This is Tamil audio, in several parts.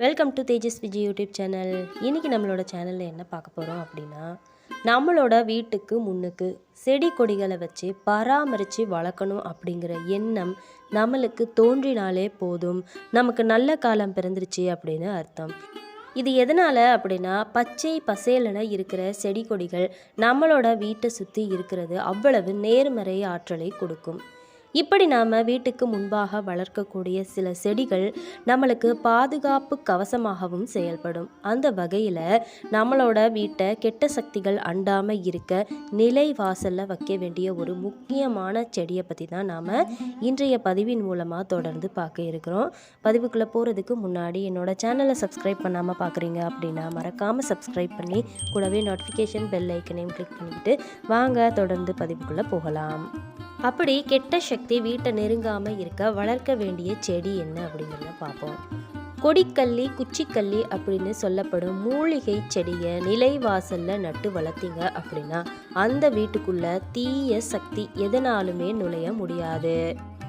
Welcome to Tejas Vijay YouTube channel இன்றைக்கி நம்மளோட சேனலில் என்ன பார்க்க போகிறோம் அப்படின்னா நம்மளோட வீட்டுக்கு முன்னுக்கு செடி கொடிகளை வச்சு பராமரித்து வளர்க்கணும் அப்படிங்கிற எண்ணம் நம்மளுக்கு தோன்றினாலே போதும். நமக்கு நல்ல காலம் பிறந்துருச்சு அப்படின்னு அர்த்தம். இது எதனால் அப்படின்னா பச்சை பசேலன இருக்கிற செடி கொடிகள் நம்மளோட வீட்டை சுற்றி இருக்கிறது அவ்வளவு நேர்மறை ஆற்றலை கொடுக்கும். இப்படி நாம் வீட்டுக்கு முன்பாக வளர்க்கக்கூடிய சில செடிகள் நம்மளுக்கு பாதுகாப்பு கவசமாகவும் செயல்படும். அந்த வகையில் நம்மளோட வீட்டை கெட்ட சக்திகள் அண்டாமல் இருக்க நிலை வாசலில் வைக்க வேண்டிய ஒரு முக்கியமான செடியை பற்றி தான் நாம் இன்றைய பதிவின் மூலமாக தொடர்ந்து பார்க்க இருக்கிறோம். பதிவுக்குள்ளே போகிறதுக்கு முன்னாடி என்னோட சேனலை சப்ஸ்கிரைப் பண்ணாமல் பார்க்குறீங்க அப்படின்னா மறக்காமல் சப்ஸ்கிரைப் பண்ணி கூடவே நோட்டிஃபிகேஷன் பெல் ஐக்கனையும் கிளிக் பண்ணிக்கிட்டு வாங்க தொடர்ந்து பதிவுக்குள்ளே போகலாம். அப்படி கெட்ட சக்தி வீட்டை நெருங்காமல் இருக்க வளர்க்க வேண்டிய செடி என்ன அப்படிங்கிறத பார்ப்போம். கொடிக்கல்லி குச்சிக்கல்லி அப்படின்னு சொல்லப்படும் மூலிகை செடியை நிலைவாசலில் நட்டு வளர்த்தீங்க அப்படின்னா அந்த வீட்டுக்குள்ள தீய சக்தி எதனாலுமே நுழைய முடியாது.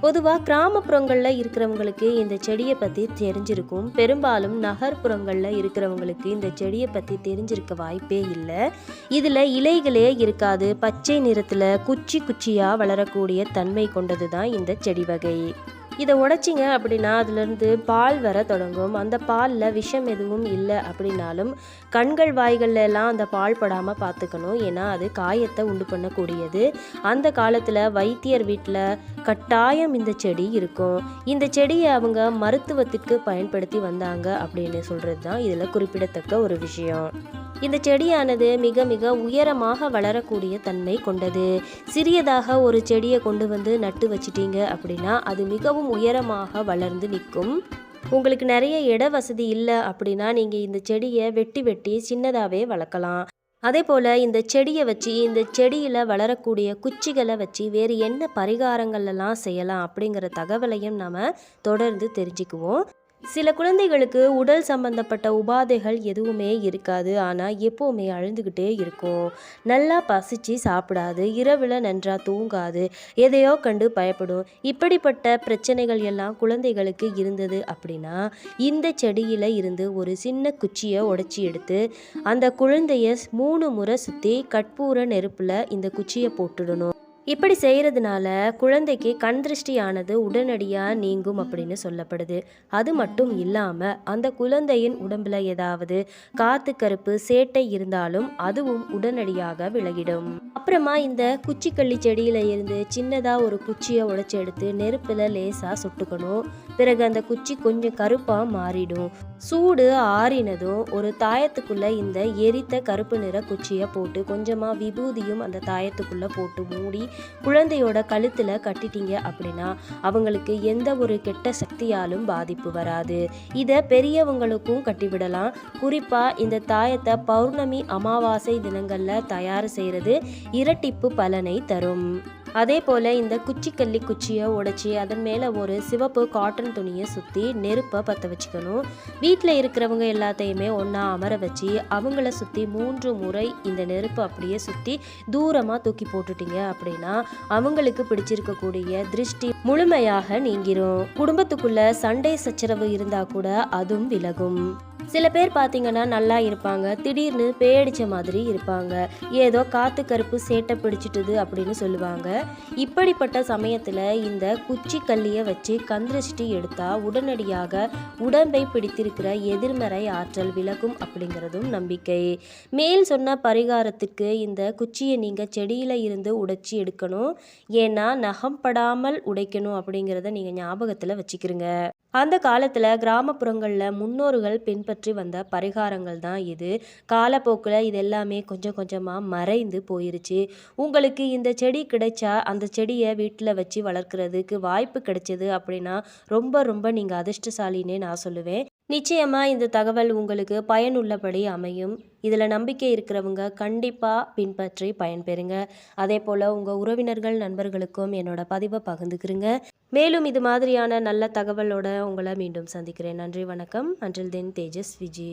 பொதுவாக கிராமப்புறங்களில் இருக்கிறவங்களுக்கு இந்த செடியை பற்றி தெரிஞ்சிருக்கும். பெரும்பாலும் நகர்ப்புறங்களில் இருக்கிறவங்களுக்கு இந்த செடியை பற்றி தெரிஞ்சிருக்க வாய்ப்பே இல்லை. இதில் இலைகளே இருக்காது. பச்சை நிறத்தில் குச்சி குச்சியாக வளரக்கூடிய தன்மை கொண்டது தான் இந்த செடி வகை. இதை உடைச்சிங்க அப்படின்னா அதுலேருந்து பால் வர தொடங்கும். அந்த பாலில் விஷம் எதுவும் இல்லை அப்படின்னாலும் கண்கள் வாய்களில் எல்லாம் அந்த பால் படாமல் பார்த்துக்கணும். ஏன்னா அது காயத்தை உண்டு பண்ணக்கூடியது. அந்த காலத்தில் வைத்தியர் வீட்டில் கட்டாயம் இந்த செடி இருக்கும். இந்த செடியை அவங்க மருத்துவத்திற்கு பயன்படுத்தி வந்தாங்க அப்படின்னு சொல்கிறது தான் இதில் குறிப்பிடத்தக்க ஒரு விஷயம். இந்த செடியானது மிக மிக உயரமாக வளரக்கூடிய தன்மை கொண்டது. சிறியதாக ஒரு செடியை கொண்டு வந்து நட்டு வச்சிட்டீங்க அப்படின்னா அது மிகவும் உயரமாக வளர்ந்து நிற்கும். உங்களுக்கு நிறைய இட வசதி இல்லை அப்படின்னா நீங்கள் இந்த செடியை வெட்டி வெட்டி சின்னதாகவே வளர்க்கலாம். அதே போல் இந்த செடியை வச்சு இந்த செடியில் வளரக்கூடிய குச்சிகளை வச்சு வேறு என்ன பரிகாரங்கள்லாம் செய்யலாம் அப்படிங்கிற தகவலையும் நாம் தொடர்ந்து தெரிஞ்சுக்குவோம். சில குழந்தைகளுக்கு உடல் சம்பந்தப்பட்ட உபாதைகள் எதுவுமே இருக்காது. ஆனால் எப்போவுமே அழுந்துக்கிட்டே இருக்கும். நல்லா பசிச்சு சாப்பிடாது. இரவில் நன்றாக தூங்காது. எதையோ கண்டு பயப்படும். இப்படிப்பட்ட பிரச்சனைகள் எல்லாம் குழந்தைகளுக்கு இருந்தது அப்படின்னா இந்த செடியில் இருந்து ஒரு சின்ன குச்சியை உடைச்சி எடுத்து அந்த குழந்தைய மூணு முறை சுற்றி கற்பூர நெருப்பில் இந்த குச்சியை போட்டுடணும். இப்படி செய்கிறதுனால குழந்தைக்கு கண் திருஷ்டியானது உடனடியாக நீங்கும் அப்படின்னு சொல்லப்படுது. அது மட்டும் இல்லாமல் அந்த குழந்தையின் உடம்புல ஏதாவது காத்து கருப்பு சேட்டை இருந்தாலும் அதுவும் உடனடியாக விலகிடும். அப்புறமா இந்த குச்சிக்கள்ளி செடியில இருந்து சின்னதாக ஒரு குச்சியை உடைச்சி எடுத்து நெருப்பில் லேசாக சுட்டுக்கணும். பிறகு அந்த குச்சி கொஞ்சம் கருப்பாக மாறிடும். சூடு ஆறினதும் ஒரு தாயத்துக்குள்ளே இந்த எரித்த கருப்பு நிற குச்சியை போட்டு கொஞ்சமாக விபூதியும் அந்த தாயத்துக்குள்ளே போட்டு மூடி குழந்தையோட கழுத்தில் கட்டிட்டீங்க அப்படின்னா அவங்களுக்கு எந்த ஒரு கெட்ட சக்தியாலும் பாதிப்பு வராது. இதை பெரியவங்களுக்கும் கட்டிவிடலாம். குறிப்பாக இந்த தாயத்தை பௌர்ணமி அமாவாசை தினங்களில் தயார் செய்கிறது இரட்டிப்பு பலனை தரும். அதே போல் இந்த குச்சிக்கல்லி குச்சியை உடைச்சி அதன் மேலே ஒரு சிவப்பு காட்டன் துணியை சுற்றி நெருப்பை பற்ற வச்சுக்கணும். வீட்டில் இருக்கிறவங்க எல்லாத்தையுமே ஒன்றா அமர வச்சு அவங்கள சுற்றி மூன்று முறை இந்த நெருப்பு அப்படியே சுற்றி தூரமாக தூக்கி போட்டுட்டீங்க அப்படின்னா அவங்களுக்கு பிடிச்சிருக்கக்கூடிய திருஷ்டி முழுமையாக நீங்கிரும். குடும்பத்துக்குள்ள சண்டை சச்சரவு இருந்தால் கூட அதுவும் விலகும். சில பேர் பார்த்தீங்கன்னா நல்லா இருப்பாங்க. திடீர்னு பேடிச்ச மாதிரி இருப்பாங்க. ஏதோ காத்து கருப்பு சேட்டை பிடிச்சிட்டுது அப்படின்னு சொல்லுவாங்க. இப்படிப்பட்ட சமயத்தில் இந்த குச்சி கல்லியை வச்சு கந்திருஷ்டி எடுத்தால் உடனடியாக உடம்பை பிடித்திருக்கிற எதிர்மறை ஆற்றல் விலகும் அப்படிங்கிறதும் நம்பிக்கை. மேல் சொன்ன பரிகாரத்துக்கு இந்த குச்சியை நீங்கள் செடியில் இருந்து உடைச்சி எடுக்கணும். ஏன்னா நகம் படாமல் உடைக்கணும் அப்படிங்கிறத நீங்கள் ஞாபகத்தில் வச்சுக்கிறீங்க அந்த காலத்தில் கிராமப்புறங்களில் முன்னோர்கள் பின்பற்றி வந்த பரிகாரங்கள் தான் இது. காலப்போக்கில் இது எல்லாமே கொஞ்சம் கொஞ்சமாக மறைந்து போயிருச்சு. உங்களுக்கு இந்த செடி கிடைச்சா அந்த செடியை வீட்டில் வச்சு வளர்க்குறதுக்கு வாய்ப்பு கிடைச்சது அப்படின்னா ரொம்ப ரொம்ப நீங்கள் அதிர்ஷ்டசாலின்னே நான் சொல்லுவேன். நிச்சயமாக இந்த தகவல் உங்களுக்கு பயனுள்ளபடி அமையும். இதில் நம்பிக்கை இருக்கிறவங்க கண்டிப்பாக பின்பற்றி பயன்பெறுங்க. அதே போல் உங்கள் உறவினர்கள் நண்பர்களுக்கும் என்னோட பதிவை பகிர்ந்துக்கிறங்க மேலும் இது மாதிரியான நல்ல தகவலோட உங்களை மீண்டும் சந்திக்கிறேன். நன்றி வணக்கம். அன்றில் தென் தேஜஸ் விஜி.